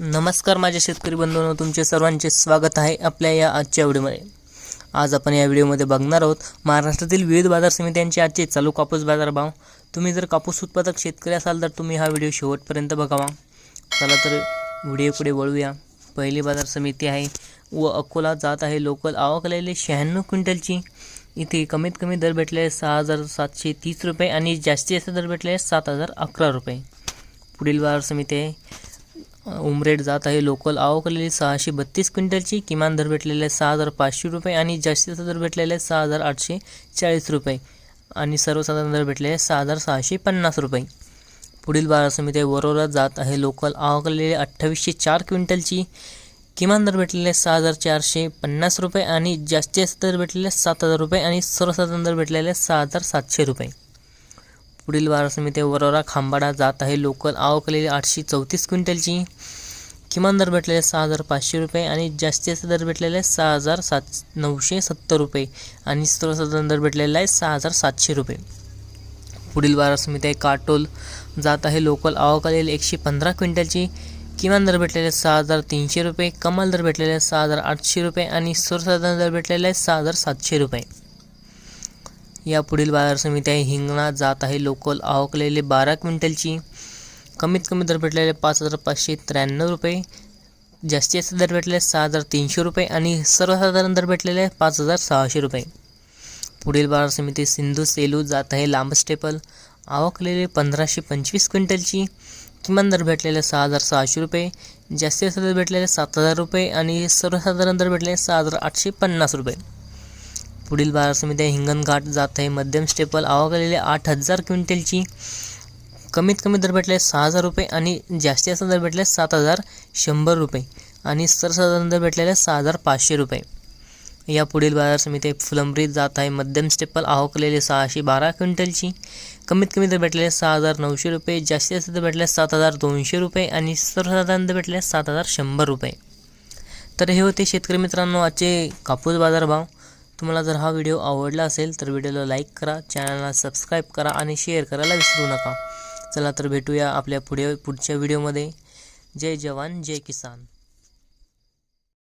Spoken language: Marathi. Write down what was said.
नमस्कार माझ्या शेतकरी बंधूंनो तुमचे सर्वांचे स्वागत आहे आपल्या या आजच्या व्हिडिओमध्ये. आज आपण या व्हिडिओमध्ये बघणार आहोत महाराष्ट्रातील विविध बाजार समित्यांचे आजचे चालू कापूस बाजार भाव. तुम्ही जर कापूस उत्पादक शेतकरी असाल तर तुम्ही हा व्हिडिओ शेवटपर्यंत बघावा. चला तर व्हिडिओ पुढे वळूया. पहिली बाजार समिती आहे व अकोला जात आहे लोकल आवकलेले शहाण्णव क्विंटलची. इथे कमीत कमी दर भेटले सहा हजार सातशे तीस रुपये आणि जास्तीत जास्त दर भेटले सात हजार अकरा रुपये. पुढील बाजार समिती आहे उमरेड जात आहे. लोकल आवकलेली सहाशे बत्तीस क्विंटलची किमान दर भेटलेले सहा हजार पाचशे रुपये आणि जास्तीत दर भेटलेले सहा हजार आठशे चाळीस रुपये आणि सर्वसाधारण दर भेटलेले सहा हजार सहाशे पन्नास रुपये. पुढील बाजार समिती वरोरा जात आहे. लोकल आवकलेले अठ्ठावीसशे चार क्विंटलची किमान दर भेटलेले सहा हजार चारशे पन्नास रुपये आणि जास्तीत जास्त दर भेटलेले सात हजार रुपये आणि सर्वसाधारण दर भेटलेले सहा हजार सातशे रुपये. पुढील बाजार समिती वरोरा खांबाडा जात आहे. लोकल आवकलेली आठशे चौतीस क्विंटलची. किमान दर भेटलेले सहा हजार पाचशे रुपये आणि जास्तीत जास्त दर भेटलेले सहा हजार सात नऊशे सत्तर रुपये आणि सर्वसाधारण दर भेटलेला आहे सहा हजार सातशे रुपये. पुढील बाजार समिती आहे काटोल. जात आहे लोकल आवकलेली एकशे पंधरा क्विंटलची. किमान दर भेटलेले सहा हजार तीनशे रुपये. कमाल दर भेटलेले सहा हजार आठशे रुपये आणि सर्वसाधारण दर भेटलेले आहे सहा हजार सातशे रुपये. या पुढील बाजार समिती आहे हिंगणा जात आहे. लोकल आवकलेले बारा क्विंटलची. कमीत कमी दर भेटलेले पाच हजार पाचशे त्र्याण्णव रुपये. जास्तीत जास्त दर भेटलेले सहा हजार तीनशे रुपये आणि सर्वसाधारण दर भेटलेले पाच हजार सहाशे रुपये. पुढील बाजार समिती सिंधू सेलू जात आहे. लांब स्टेपल. आवकलेले पंधराशे पंचवीस क्विंटलची. किमान दर भेटलेले सहा हजार सहाशे रुपये. जास्तीत जास्त दर भेटलेले सात हजार रुपये आणि सर्वसाधारण दर भेटलेले सहा हजार आठशे पन्नास रुपये. पुढील बाजार समित्या हिंगणघाट जात आहे. मध्यम स्टेपल आवकलेले आठ हजार क्विंटलची कमीत कमी दर भेटले सहा हजार रुपये आणि जास्तीत जास्त दर भेटले सात हजार शंभर रुपये आणि सर्वसाधारण दर भेटलेले सहा हजार पाचशे रुपये. या पुढील बाजार समिती फुलंब्रीत जात आहे. मध्यम स्टेपल आवकलेले सहाशे बारा क्विंटलची कमीत कमी दर भेटलेले सहा हजार नऊशे रुपये जास्तीत जास्त दर भेटले सात हजार दोनशे रुपये आणि सर्वसाधारण दर भेटले सात हजार शंभर रुपये. तर हे होते शेतकरी मित्रांनो आजचे कापूस बाजारभाव. तुम्हाला जर हा व्हिडिओ आवडला असेल तर व्हिडिओला लाईक करा चॅनलला सबस्क्राईब करा आणि शेअर करायला विसरू नका. चला तर भेटूया आपल्या पुढे पुढच्या व्हिडिओमध्ये. जय जवान जय किसान.